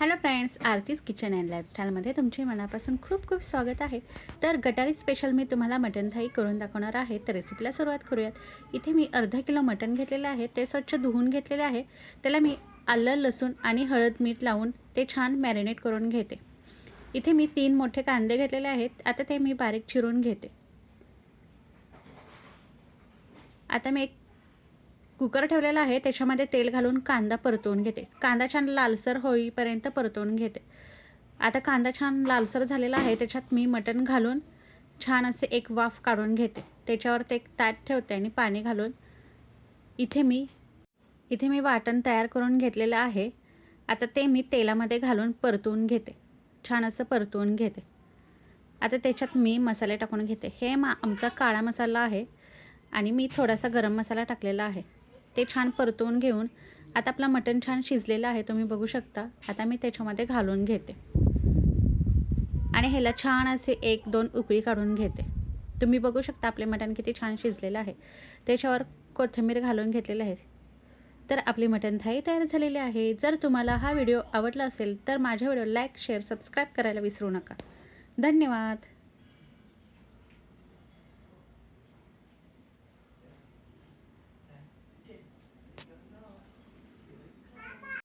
Hello friends Aarti's kitchen and लाईफस्टाईलमध्ये तुमचे मनापासून खूप खूप स्वागत आहे. तर गटारी स्पेशल मी तुम्हाला मटन थाई करून दाखवणार आहे. तर रेसिपीला सुरुवात करूयात. इथे मी अर्धा किलो मटन घेतलेलं आहे. ते स्वच्छ धुवून घेतलेले आहे. त्याला मी आलं लसूण आणि हळद मीठ लावून ते छान मॅरिनेट करून घेते. इथे मी तीन मोठे कांदे घेतलेले आहेत. आता ते मी बारीक चिरून घेते. आता मी एक कुकर ठेवलेला आहे त्याच्यामध्ये तेल घालून कांदा परतवून घेते. कांदा छान लालसर होईपर्यंत परतवून घेते. आता कांदा छान लालसर झालेला आहे त्याच्यात मी मटण घालून छान असे एक वाफ काढून घेते. त्याच्यावर ते एक ताट ठेवते आणि पाणी घालून इथे मी इथे मी वाटण तयार करून घेतलेलं आहे. आता ते मी तेलामध्ये घालून परतवून घेते. छान असं परतवून घेते. आता त्याच्यात मी मसाले टाकून घेते. हे मा आमचा काळा मसाला आहे आणि मी थोडासा गरम मसाला टाकलेला आहे. ते छान परतवून घेऊन आता आपला मटण छान शिजलेलं आहे तुम्ही बघू शकता. आता मी त्याच्यामध्ये घालून घेते. आणि ह्याला छान असे एक दोन उकळी काढून घेते. तुम्ही बघू शकता आपले मटण किती छान शिजलेलं आहे. त्याच्यावर कोथिंबीर घालून घेतलेलं आहे. तर आपली मटण थाई तयार झालेली आहे. जर तुम्हाला हा व्हिडिओ आवडला असेल तर माझ्या व्हिडिओ लाईक शेअर सबस्क्राईब करायला विसरू नका. धन्यवाद.